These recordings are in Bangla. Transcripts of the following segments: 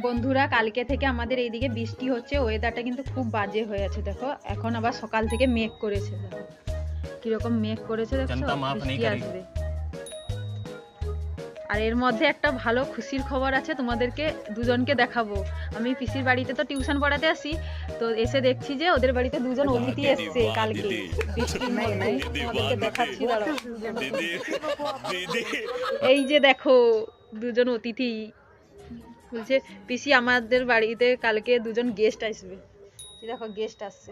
বন্ধুরা কালকে থেকে আমাদের এইদিকে বৃষ্টি হচ্ছে ওয়েদারটা কিন্তু খুব বাজে হয়ে আছে দেখো। এখন আবার সকাল থেকে মেঘ করেছে দেখো। কীরকম মেঘ করেছে দেখো বৃষ্টি আসবে। আর এর মধ্যে একটা ভালো খুশির খবর আছে তোমাদেরকে দুজনকে দেখাবো। আমি পিসির বাড়িতে তো টিউশন পড়াতে আসি তো এসে দেখছি যে ওদের বাড়িতে দুজন অতিথি এসছে কালকে। দেখাচ্ছি এই যে দেখো দুজন অতিথি খুলছে পিসি আমাদের বাড়িতে কালকে দুজন গেস্ট আসবে। দেখো গেস্ট আসছে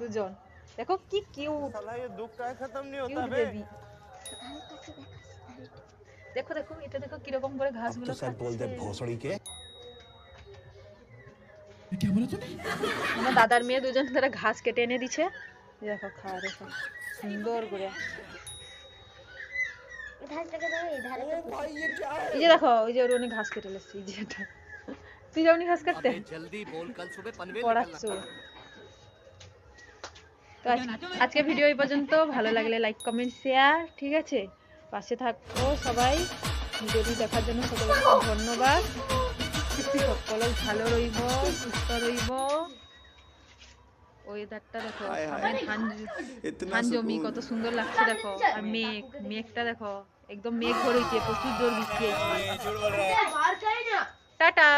দুজন। দেখো কি কিউ দেখো দেখো এটা দেখো কীরকম করে ঘাসগুলো আমার দাদার মেয়ে দুজন তারা ঘাস কেটে এনে দিছে দেখো খাওয়া দেখো। সুন্দর করে। এই যে দেখো ওই যে ওর অনেক ঘাস কেটে লেছে এই যে এটা। তুই যাওনি ঘাস কাটতে। আজকে ভিডিও এই পর্যন্ত। ভালো লাগলে লাইক কমেন্ট শেয়ার ঠিক আছে? পাশে থাকো সবাই। ভিডিওটি দেখার জন্য সকলকে ধন্যবাদ। সকল ভালো রইব সুস্থ রইব। ওয়েদারটা দেখো ধান জমি কত সুন্দর লাগছে দেখো। আর মেঘ মেঘটা দেখো একদম মেঘ ভরে প্রচুর জোর বৃষ্টি টাটা।